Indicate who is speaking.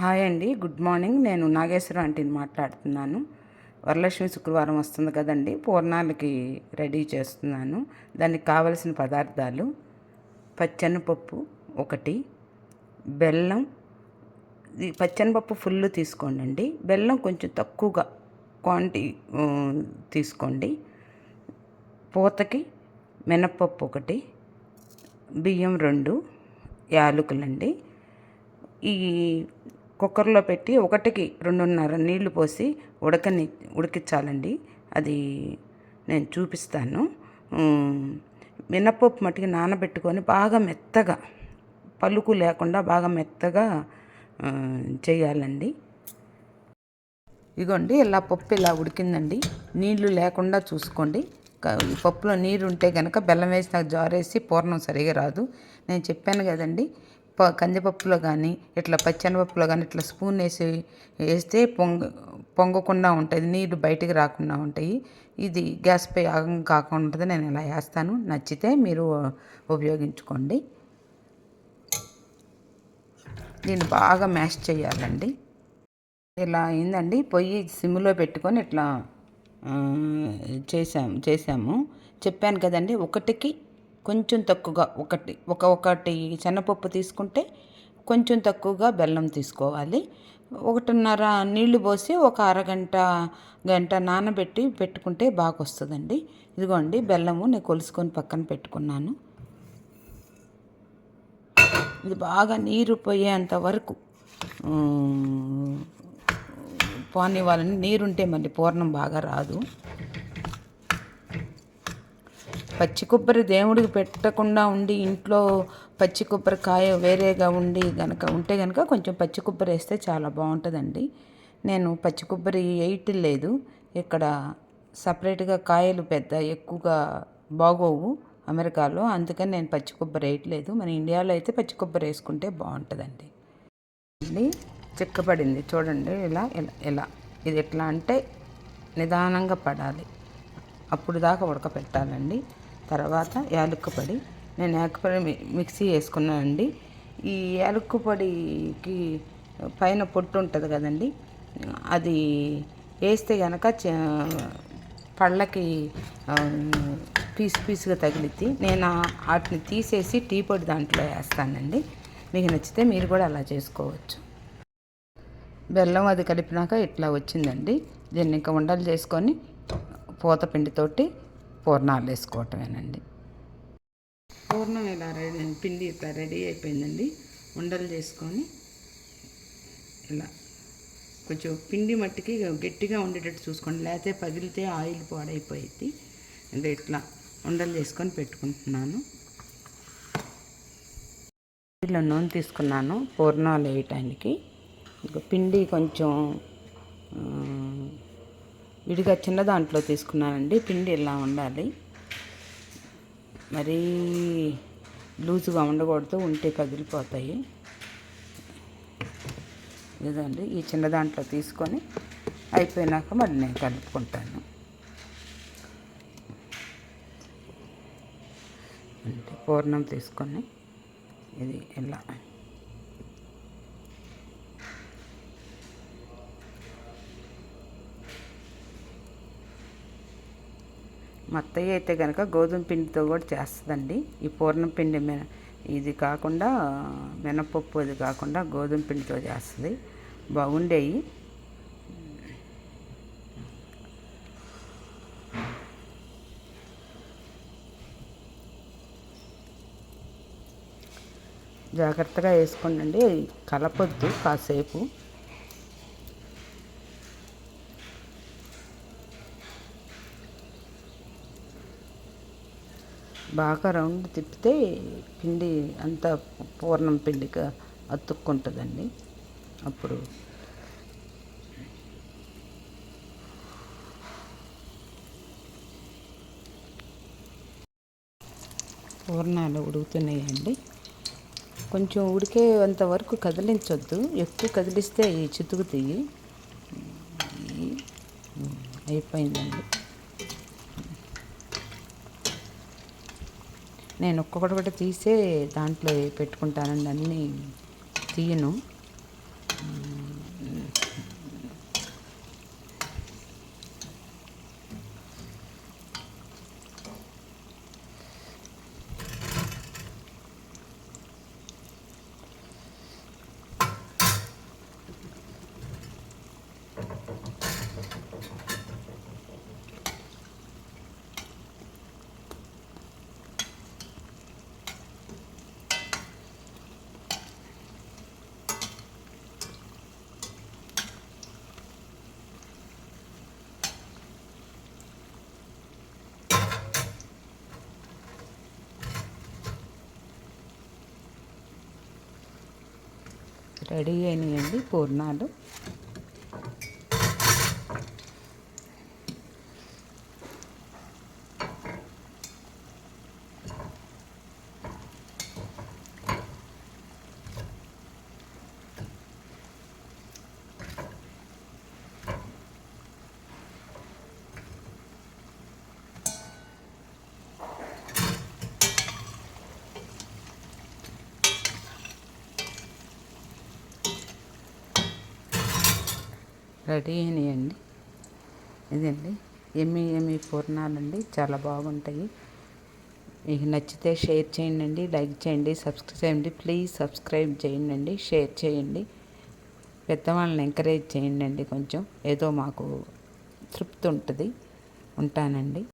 Speaker 1: Hi అండి good morning. నేను నాగేశ్వరం ఆంటీని మాట్లాడుతున్నాను. వరలక్ష్మి శుక్రవారం వస్తుంది కదండి పూర్ణాలకి రెడీ చేస్తున్నాను. దానికి కావలసిన పదార్థాలు పచ్చనిపప్పు ఒకటి బెల్లం పచ్చనిపప్పు ఫుల్ తీసుకోండి బెల్లం కొంచెం తక్కువగా క్వాంటిటీ తీసుకోండి. పూతకి మినప్పప్పు ఒకటి బియ్యం రెండు యాలకులండి. ఈ కుక్కర్లో పెట్టి ఒకటికి రెండున్నర నీళ్ళు పోసి ఉడకని ఉడికించాలండి. అది నేను చూపిస్తాను. మినప్పప్పు మట్టికి నానబెట్టుకొని బాగా మెత్తగా పలుకు లేకుండా బాగా మెత్తగా చేయాలండి. ఇగోండి ఇలా పప్పు ఇలా ఉడికిందండి. నీళ్ళు లేకుండా చూసుకోండి. పప్పులో నీరు ఉంటే కనుక బెల్లం వేసిన జారేసి పూర్ణం సరిగా రాదు. నేను చెప్పాను కదండి కందిపప్పులో కానీ ఇట్లా పచ్చనిపప్పులో కానీ ఇట్లా స్పూన్ వేసి వేస్తే పొంగ పొంగకుండా ఉంటుంది నీళ్ళు బయటికి రాకుండా ఉంటాయి. ఇది గ్యాస్ పై ఆగం కాకుండా ఉంటుంది నేను ఇలా వేస్తాను. నచ్చితే మీరు ఉపయోగించుకోండి. దీన్ని బాగా మ్యాష్ చేయాలండి. ఇలా అయిందండి. పొయ్యి సిమ్లో పెట్టుకొని ఇట్లా చేసాము చేసాము చెప్పాను కదండి ఒకటికి కొంచెం తక్కువగా ఒకటి ఒక ఒకటి శనగపప్పు తీసుకుంటే కొంచెం తక్కువగా బెల్లం తీసుకోవాలి. ఒకటిన్నర నీళ్ళు పోసి ఒక అరగంట గంట నానబెట్టి పెట్టుకుంటే బాగా వస్తుందండి ఇదిగోండి బెల్లము నేను కొలుసుకొని పక్కన పెట్టుకున్నాను. ఇది బాగా నీరు పోయేంత వరకు ఉమ్, పోనివ్వాలని నీరుంటే మళ్ళీ పూర్ణం బాగా రాదు. పచ్చి కొబ్బరి దేవుడికి పెట్టకుండా ఉండి ఇంట్లో పచ్చి కొబ్బరికాయ వేరేగా ఉండి గనక ఉంటే గనక కొంచెం పచ్చి కొబ్బరి వేస్తే చాలా బాగుంటుందండి. నేను పచ్చి కొబ్బరి వేయటం లేదు. ఇక్కడ సపరేట్గా కాయలు పెద్ద ఎక్కువగా బాగోవు అమెరికాలో. అందుకని నేను పచ్చి కొబ్బరి వేయట్లేదు మన ఇండియాలో అయితే పచ్చి కొబ్బరి వేసుకుంటే బాగుంటుందండి. అండి చిక్కపడింది చూడండి ఇలా ఇలా ఇలా. ఇది ఎట్లా అంటే నిదానంగా పడాలి. అప్పుడు దాకా ఉడకపెట్టాలండి. తర్వాత యాలక్కు పొడి. నేను యాలక్కుపొడి మిక్సీ వేసుకున్నానండి. ఈ యాలక్కు పొడికి పైన పొట్టు ఉంటుంది కదండి అది వేస్తే కనుక పళ్ళకి పీసు పీస్ పీసుగా తగిలిద్ది. నేను వాటిని తీసేసి టీ పొడి దాంట్లో వేస్తానండి. మీకు నచ్చితే మీరు కూడా అలా చేసుకోవచ్చు. బెల్లం అది కలిపినాక ఇట్లా వచ్చిందండి. దీన్ని ఇంకా ఉండలు చేసుకొని పూత పిండితోటి పూర్ణాలు వేసుకోవటమేనండి. పూర్ణం ఇలా రెడీ పిండి ఇట్లా రెడీ అయిపోయిందండి. ఉండలు చేసుకొని ఇలా కొంచెం పిండి మట్టికి గట్టిగా ఉండేటట్టు చూసుకోండి. లేకపోతే పగిలితే ఆయిల్ పాడైపోయింది అంటే ఇట్లా ఉండలు చేసుకొని పెట్టుకుంటున్నాను. ఇలా నూనె తీసుకున్నాను. పూర్ణాలు వేయటానికి. పిండి కొంచెం విడిగా చిన్న దాంట్లో తీసుకున్నానండి. పిండి ఇలా ఉండాలి. మరీ లూజుగా ఉండకూడదు ఉంటే కదిలిపోతాయి. ఇదండి. ఈ చిన్న దాంట్లో తీసుకొని అయిపోయినాక మళ్ళీ నేను కలుపుకుంటాను. అంటే పూర్ణం తీసుకొని ఇది ఇలా. మా అత్తయ్య అయితే కనుక గోధుమ పిండితో కూడా చేస్తుందండి. ఈ పూర్ణం పిండి మిన ఇది కాకుండా మినపప్పు ఇది కాకుండా గోధుమ పిండితో చేస్తుంది. బాగుండేవి జాగ్రత్తగా వేసుకోండి కలపొద్దు కాసేపు. బాగా రౌండ్ తిప్పితే పిండి అంతా పూర్ణం పిండిగా అతుక్కుంటుందండి. అప్పుడు పూర్ణాలు ఉడుకుతున్నాయండి. కొంచెం ఉడికే అంతవరకు కదిలించొద్దు. ఎక్కువ కదిలిస్తే ఈ చితుకుతాయి. అయిపోయిందండి. నేను ఒక్కొక్కటి తీసే దాంట్లో పెట్టుకుంటానండి అన్నీ తీయను. రెడీ అయినాయండి పూర్ణాలు. రెడీ అయినాయండి. ఇదండి. ఎమ్మి ఎమ్మి పూర్ణాలండి. చాలా బాగుంటాయి. మీకు నచ్చితే షేర్ చేయండి లైక్ చేయండి. సబ్స్క్రైబ్ చేయండి. ప్లీజ్ సబ్స్క్రైబ్ చేయండి షేర్ చేయండి. పెద్దవాళ్ళని ఎంకరేజ్ చేయండి కొంచెం. ఏదో మాకు తృప్తి ఉంటుంది. ఉంటానండి.